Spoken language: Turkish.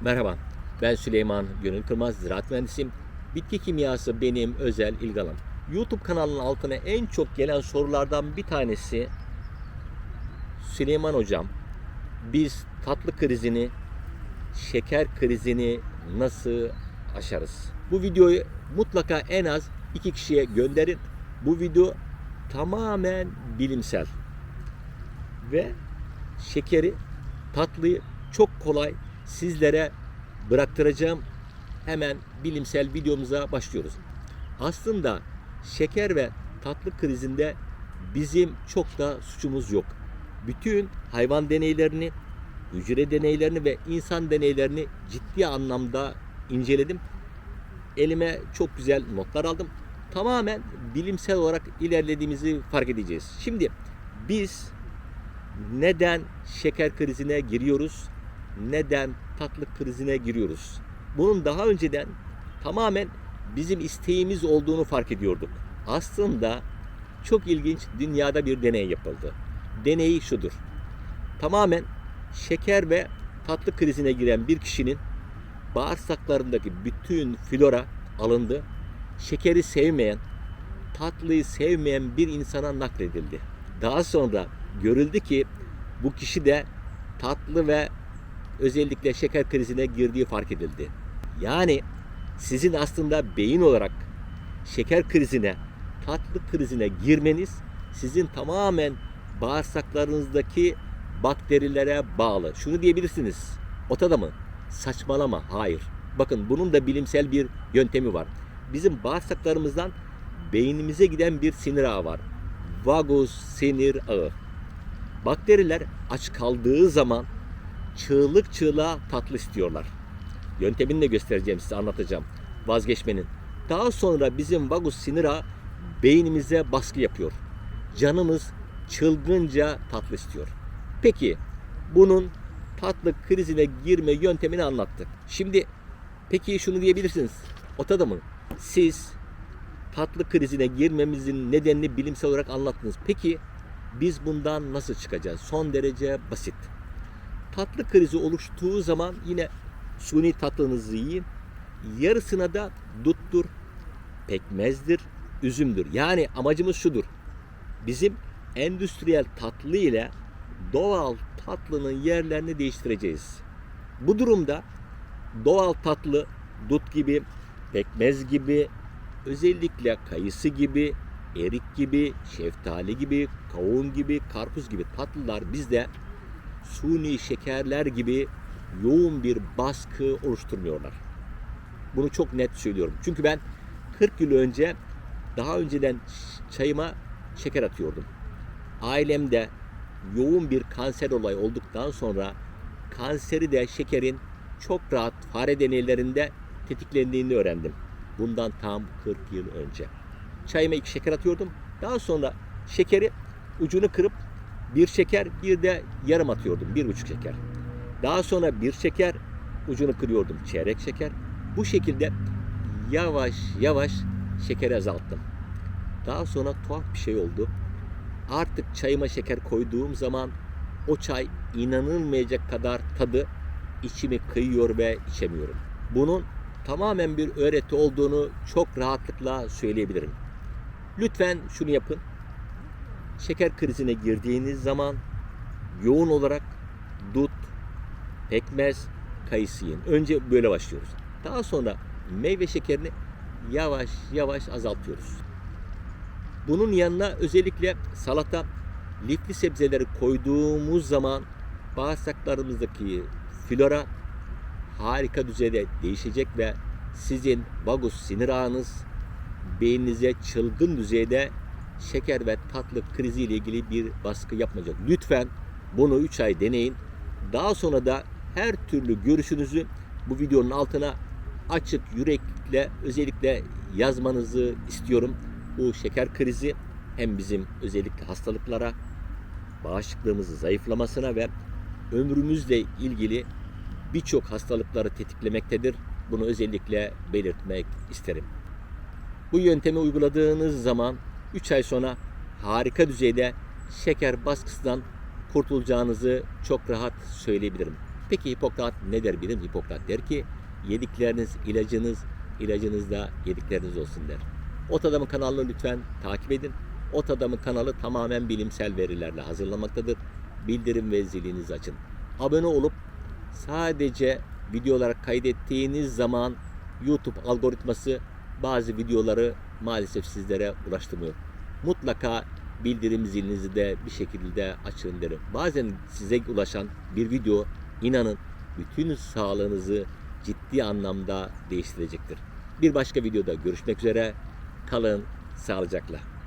Merhaba, ben Süleyman Gönül Kırmaz, ziraat mühendisiyim. Bitki kimyası benim özel ilgi. YouTube kanalının altına en çok gelen sorulardan bir tanesi Süleyman Hocam, biz tatlı krizini, şeker krizini nasıl aşarız? Bu videoyu mutlaka en az iki kişiye gönderin. Bu video tamamen bilimsel ve şekeri, tatlıyı çok kolay sizlere bıraktıracağım. Hemen bilimsel videomuza başlıyoruz. Aslında şeker ve tatlı krizinde bizim çok da suçumuz yok. Bütün hayvan deneylerini, hücre deneylerini ve insan deneylerini ciddi anlamda inceledim. Elime çok güzel notlar aldım. Tamamen bilimsel olarak ilerlediğimizi fark edeceğiz. Şimdi biz neden şeker krizine giriyoruz? Neden tatlı krizine giriyoruz? Bunun daha önceden tamamen bizim isteğimiz olduğunu fark ediyorduk. Aslında çok ilginç dünyada bir deney yapıldı. Deneyi şudur. Tamamen şeker ve tatlı krizine giren bir kişinin bağırsaklarındaki bütün flora alındı. Şekeri sevmeyen, tatlıyı sevmeyen bir insana nakledildi. Daha sonra görüldü ki bu kişi de tatlı ve özellikle şeker krizine girdiği fark edildi. Yani sizin aslında beyin olarak şeker krizine, tatlı krizine girmeniz sizin tamamen bağırsaklarınızdaki bakterilere bağlı. Şunu diyebilirsiniz. Otada mı? Saçmalama. Hayır. Bakın bunun da bilimsel bir yöntemi var. Bizim bağırsaklarımızdan beynimize giden bir sinir ağı var. Vagus sinir ağı. Bakteriler aç kaldığı zaman çığlık çığlığa tatlı istiyorlar. Yöntemini de göstereceğim size anlatacağım. Vazgeçmenin. Daha sonra bizim vagus sinir ağı beynimize baskı yapıyor. Canımız çılgınca tatlı istiyor. Peki bunun tatlı krizine girme yöntemini anlattık. Şimdi peki şunu diyebilirsiniz. Otada mı? Siz tatlı krizine girmemizin nedenini bilimsel olarak anlattınız. Peki biz bundan nasıl çıkacağız? Son derece basit. Tatlı krizi oluştuğu zaman yine suni tatlınızı yiyin. Yarısına da duttur, pekmezdir, üzümdür. Yani amacımız şudur. Bizim endüstriyel tatlı ile doğal tatlının yerlerini değiştireceğiz. Bu durumda doğal tatlı dut gibi, pekmez gibi, özellikle kayısı gibi, erik gibi, şeftali gibi, kavun gibi, karpuz gibi tatlılar bizde suni şekerler gibi yoğun bir baskı oluşturmuyorlar. Bunu çok net söylüyorum. Çünkü ben 40 yıl önce daha önceden çayıma şeker atıyordum. Ailemde yoğun bir kanser olayı olduktan sonra kanseri de şekerin çok rahat fare deneylerinde tetiklendiğini öğrendim. Bundan tam 40 yıl önce. Çayıma iki şeker atıyordum. Daha sonra şekeri ucunu kırıp bir şeker bir de yarım atıyordum. Bir buçuk şeker. Daha sonra bir şeker ucunu kırıyordum. Çeyrek şeker. Bu şekilde yavaş yavaş şekeri azalttım. Daha sonra tuhaf bir şey oldu. Artık çayıma şeker koyduğum zaman o çay inanılmayacak kadar tadı içimi kıyıyor ve içemiyorum. Bunun tamamen bir öğreti olduğunu çok rahatlıkla söyleyebilirim. Lütfen şunu yapın. Şeker krizine girdiğiniz zaman yoğun olarak dut, pekmez, kayısı yiyin. Önce böyle başlıyoruz. Daha sonra meyve şekerini yavaş yavaş azaltıyoruz. Bunun yanına özellikle salata, lifli sebzeleri koyduğumuz zaman bağırsaklarımızdaki flora harika düzeyde değişecek ve sizin vagus sinir ağınız beyninize çılgın düzeyde şeker ve tatlı krizi ile ilgili bir baskı yapmayacak. Lütfen bunu 3 ay deneyin. Daha sonra da her türlü görüşünüzü bu videonun altına açık yürekle özellikle yazmanızı istiyorum. Bu şeker krizi hem bizim özellikle hastalıklara, bağışıklığımızı zayıflamasına ve ömrümüzle ilgili birçok hastalıkları tetiklemektedir. Bunu özellikle belirtmek isterim. Bu yöntemi uyguladığınız zaman 3 ay sonra harika düzeyde şeker baskısından kurtulacağınızı çok rahat söyleyebilirim. Peki Hipokrat ne der bilim? Hipokrat der ki yedikleriniz ilacınız, ilacınız da yedikleriniz olsun der. Ot Adamı kanalını lütfen takip edin. Ot Adamı kanalı tamamen bilimsel verilerle hazırlanmaktadır. Bildirim ve zilinizi açın. Abone olup sadece video kaydettiğiniz zaman YouTube algoritması bazı videoları maalesef sizlere ulaştırmıyor. Mutlaka bildirim zilinizi de bir şekilde açın derim. Bazen size ulaşan bir video inanın bütün sağlığınızı ciddi anlamda değiştirecektir. Bir başka videoda görüşmek üzere. Kalın sağlıcakla.